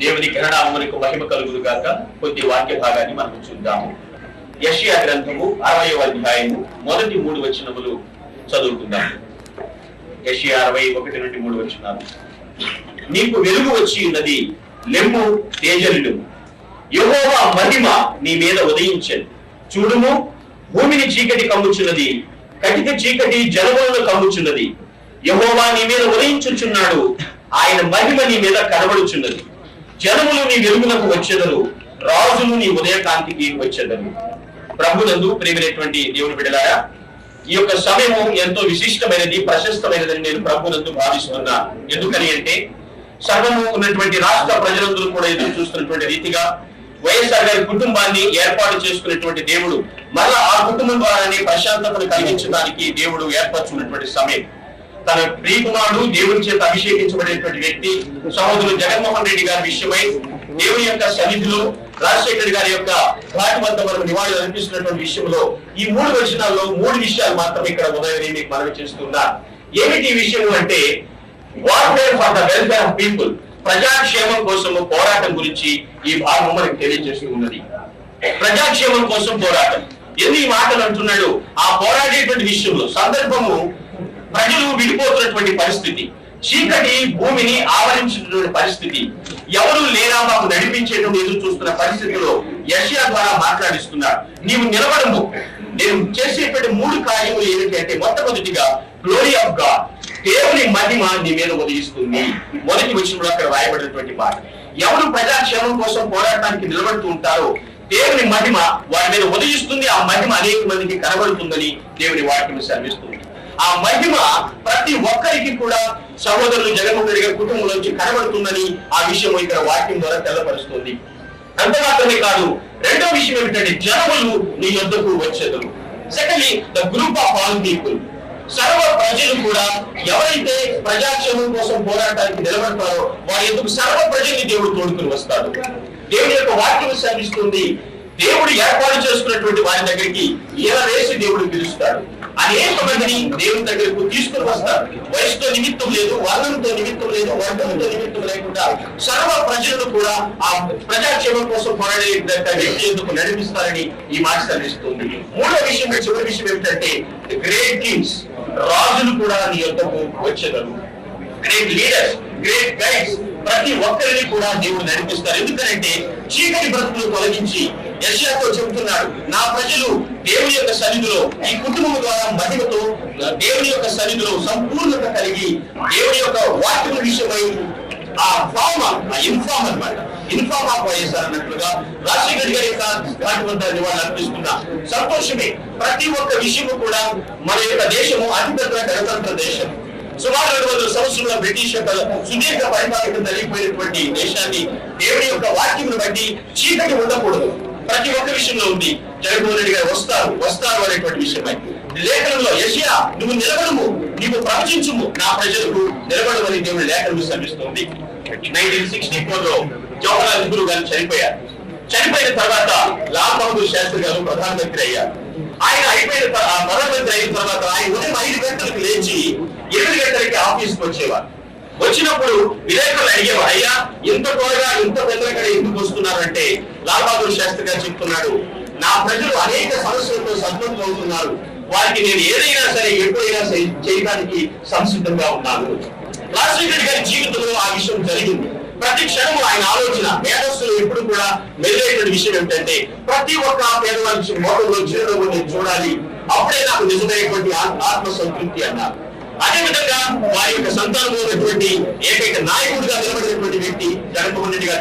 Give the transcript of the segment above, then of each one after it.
దేవుని ఘననామమునకు మహిమ కలుగును గాక. కొద్ది వాక్య భాగాన్ని మనం చూద్దాము. యషియా గ్రంథము అరవయవ అధ్యాయము మొదటి మూడు వచనములు చదువుకుందాం యషియా అరవై ఒకటి నుండి మూడు వచనాలు. నీకు వెలుగు వచ్చి ఉన్నది లెమ్ము తేజలుడు యహోవా మహిమ నీ మీద ఉదయించను. చూడుము భూమిని చీకటి కమ్ముచున్నది కటిక చీకటి జలములను కమ్ముచున్నది. యహోవా నీ మీద ఉదయించుచున్నాడు ఆయన మహిమ నీ మీద కనబడుచున్నది. జనములు నీ వెలుగునకు వచ్చేదరు. రాజులు నీ ఉదయకాంతికి వచ్చేదరు. ప్రభునందు ప్రేమైనటువంటి దేవుని బిడలారా ఈ యొక్క సమయము ఎంతో విశిష్టమైనది ప్రశస్తమైనదని నేను ప్రభునందు భావిస్తున్నా ఎందుకని అంటే సర్వము ఉన్నటువంటి రాష్ట్ర ప్రజలందరూ కూడా ఎదురు చూస్తున్నటువంటి రీతిగా వైఎస్ఆర్ గారి కుటుంబాన్ని ఏర్పాటు చేసుకున్నటువంటి దేవుడు మళ్ళా ఆ కుటుంబం ద్వారానే ప్రశాంతతను కలిగించడానికి దేవుడు ఏర్పరచుకున్నటువంటి సమయం. తన ప్రియకుమారుడు దేవుని చేత అభిషేకించబడేటువంటి వ్యక్తి సహోదరుడు జగన్మోహన్ రెడ్డి గారి విషయమై దేవుని యొక్క సన్నిధిలో రాజశేఖర్ గారి యొక్క ఘాటి వద్ద మనం నివాళులు అర్పిస్తున్నటువంటి విషయంలో ఈ మూడు వచనాల్లో మూడు విషయాలు మాత్రం ఇక్కడ ఉదయం మీకు మనవి చేస్తున్నా. ఏమిటి విషయం అంటే warfare for the welfare of people ప్రజాక్షేమం కోసం పోరాటం గురించి ఈ భాగం మనకు తెలియజేస్తూ ఉన్నది. ప్రజాక్షేమం కోసం పోరాటం. ఎన్ని ఈ మాటలు అంటున్నాడు? ఆ పోరాడేటువంటి విషయంలో సందర్భము ప్రజలు విడిపోతున్నటువంటి పరిస్థితి. చీకటి భూమిని ఆవరించినటువంటి పరిస్థితి. ఎవరు లేరా మాకు నడిపించేటువంటి ఎదురు చూస్తున్న పరిస్థితిలో యషియా ద్వారా మాట్లాడిస్తున్నారు. నీవు నిలబడము. నేను చేసేటువంటి మూడు కార్యములు ఏమిటంటే మొట్టమొదటిగా గ్లోరీ ఆఫ్ గాడ్ దేవుని మహిమ నీ మీద ఉదయిస్తుంది. మొదటి వచ్చినప్పుడు అక్కడ రాయబడినటువంటి మాట. ఎవరు ప్రజాక్షేమం కోసం పోరాటానికి నిలబడుతూ ఉంటారో దేవుని మహిమ వారి మీద ఉదయిస్తుంది. ఆ మహిమ అనేక మందికి కనబడుతుందని దేవుని వాక్యం సెలవిస్తుంది. ఆ మహిమ ప్రతి ఒక్కరికి కూడా సహోదరులు జగన్మోహన్ రెడ్డి గారి కుటుంబంలోంచి కనబడుతుందని ఆ విషయం ఇక్కడ వాక్యం ద్వారా తెల్లపరుస్తుంది. అంత మాత్రమే కాదు రెండో విషయం ఏమిటంటే జనములు నీ యొద్దకు వచ్చేదరు. Secondly the group of all people సర్వ ప్రజలు కూడా ఎవరైతే ప్రజాక్షేమం కోసం పోరాటానికి నిలబడతారో వారి ఎందుకు సర్వ ప్రజల్ని దేవుడు తోడుకుని వస్తాడు. దేవుడి యొక్క వాక్యం శ్రమిస్తుంది దేవుడు ఏర్పాటు చేసుకున్నటువంటి వారి దగ్గరికి ఈల వేసి దేవుడు పిలుస్తాడు. అనేక మందిని దేవుని దగ్గరకు తీసుకుని వస్తారు. వయసుతో నిమిత్తం లేదు వర్ణంతో నిమిత్తం లేదు వర్గంతో నిమిత్తం లేకుండా సర్వ ప్రజలను కూడా ఆ ప్రజాక్షేమం కోసం పోరాడే వ్యక్తి ఎందుకు నడిపిస్తారని ఈ మాట కనిపిస్తుంది మూడో విషయం చివరి విషయం ఏమిటంటే గ్రేట్ కింగ్స్ రాజులు కూడా నీ యొక్కకు వచ్చేదరు. గ్రేట్ లీడర్స్ గ్రేట్ గైడ్స్ ప్రతి ఒక్కరిని కూడా దేవుడు నడిపిస్తారు. ఎందుకంటే చీకటి బ్రతుకులు తొలగించి యశాతో చెబుతున్నాడు నా ప్రజలు దేవుని యొక్క సన్నిధిలో ఈ కుటుంబం ద్వారా మహిమతో దేవుని యొక్క సన్నిధిలో సంపూర్ణత కలిగి దేవుని యొక్క వాక్యం విషయమై ఆ ఫామ్ ఆ ఇన్ఫామ్ అనమాట ఇన్ఫామ్ ఆఫ్ వైఎస్ఆర్ అన్నట్లుగా రాజశేఖర్ గారి యొక్క ఘాటి వద్ద వాళ్ళు అర్పిస్తున్నా. సంతోషమే. ప్రతి ఒక్క విషయము కూడా మన యొక్క దేశము అతిపెద్ద గణతంత్ర దేశం. సుమారు రెండు వందల సంవత్సరాల బ్రిటిష్ యొక్క సుదీర్ఘ పరిపాలన జరిగిపోయినటువంటి దేశాన్ని దేవుని యొక్క వాక్యమును బట్టి చీకటి ఉండకూడదు. ప్రతి ఒక్క విషయంలో ఉంది. జగన్మోహన్ రెడ్డి గారు వస్తారు వస్తారు అనేటువంటి విషయమై లేఖనంలో యశయా నువ్వు నిలబడము నీవు ప్రవచించుము నా ప్రజలకు నిలబడమని దేవుడు లేఖనం శ్రమిస్తుంది నైన్టీన్ సిక్స్టీ ఫోర్లో జవహర్లాల్ నెహ్రూ గారు చనిపోయారు. చనిపోయిన తర్వాత లాల్ బహదూర్ శాస్త్రి గారు ప్రధానమంత్రి అయ్యారు. ఆయన అయిపోయిన ప్రధానమంత్రి అయిన తర్వాత ఆయన ఉదయం ఐదు గంటలకు లేచి ఏడు గంటలకి ఆఫీస్కి వచ్చేవారు. వచ్చినప్పుడు విలేకరులు అడిగేవారు అయ్యా ఇంత త్వరగా ఇంత పెద్దగా ఎందుకు వస్తున్నారంటే లాల్ బహదూర్ శాస్త్రి గారు చెప్తున్నాడు నా ప్రజలు అనేక సమస్యలతో సద్గతులు అవుతున్నారు. వారికి నేను ఏదైనా సరే ఎప్పుడైనా సరే చేయడానికి సంసిద్ధంగా ఉన్నాను. రాజశేఖర్ గారి జీవితంలో ఆ విషయం జరిగింది. ప్రతి క్షణము ఆయన ఆలోచన మేధస్సులు ఎప్పుడు కూడా మెరుగైన విషయం ఏమిటంటే ప్రతి ఒక్క పేదవారి మోటంలో జీవితంలో నేను చూడాలి. అప్పుడే నాకు నిజమైనటువంటి ఆత్మ సంతృప్తి అన్నారు. అదే విధంగా వారి యొక్క సంతానం ఉన్నటువంటి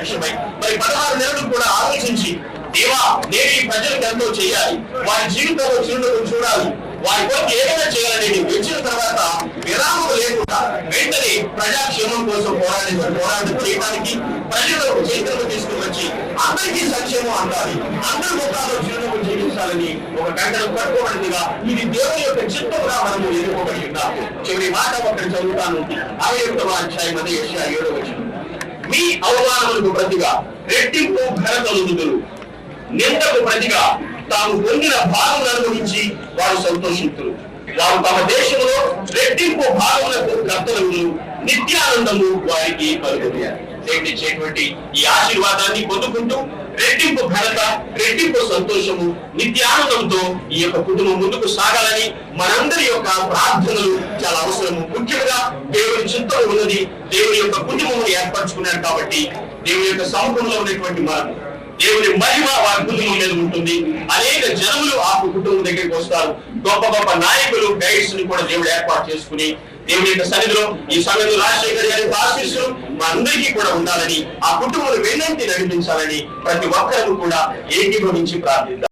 విషయమై. మరి పదహారు నెలలు కూడా ఆలోచించి దేవా నేను ఈ ప్రజలకు ఎంతో చేయాలి. వారి జీవితంలో చిరునవ్వు చూడాలి. వారి కొరకు ఏదైనా చేయాలని వచ్చిన తర్వాత విరామం లేకుండా వెంటనే ప్రజాక్షేమం కోసం పోరాడి పోరాటం చేయడానికి ప్రజలకు చైతన్యం తీసుకుని వచ్చి అందరికీ సంక్షేమం అందాలి. అందరి ముఖాల్లో చిరునవ్వు జీవించాలని ఒక గంటను పట్టుకోబడిందిగా ఇది దేవుని యొక్క చిత్తంగా మనము ఎదుర్కోబడి ఉన్నాము. చివరి మాట ఒకటి చదువుతాను. అరవై ఒకటవ అధ్యాయం అదే ఏడవ వచనం. మీ అవమానములకు ప్రతిగా రెట్టింపు ఘనతలుదులు నిందకు ప్రతిగా తాము పొందిన భాగం అనుభవించి వారు సంతోషితులు వారు తమ దేశంలో రెట్టింపు భాగములకు కర్తలు నిత్యానందము వారికి కలుగుతాయి దేవుడు ఈ ఆశీర్వాదాన్ని పొందుకుంటూ రెట్టింపు ఘనత రెట్టింపు సంతోషము నిత్యానందంతో ఈ యొక్క కుటుంబం ముందుకు సాగాలని మనందరి యొక్క ప్రార్థనలు చాలా అవసరము. ముఖ్యంగా దేవుని చిత్తం ఉన్నది దేవుని యొక్క కుటుంబం ఏర్పరచుకున్నాడు కాబట్టి దేవుని యొక్క సముఖంలో ఉన్నటువంటి మనం దేవుని మహిమ వారి కుటుంబం మీద ఉంటుంది. అనేక జనములు ఆ కుటుంబం దగ్గరికి వస్తారు. గొప్ప గొప్ప నాయకులు గైడ్స్ని కూడా దేవుడు ఏర్పాటు చేసుకుని దేవుని యొక్క సన్నిధిలో ఈ సమయంలో రాజశేఖర్ గారి ఆశీస్సులు మా అందరికీ కూడా ఉండాలని ఆ కుటుంబం వెన్నంటి నడిపించాలని ప్రతి ఒక్కరూ కూడా ఏకీభవించి ప్రార్థిద్దాం.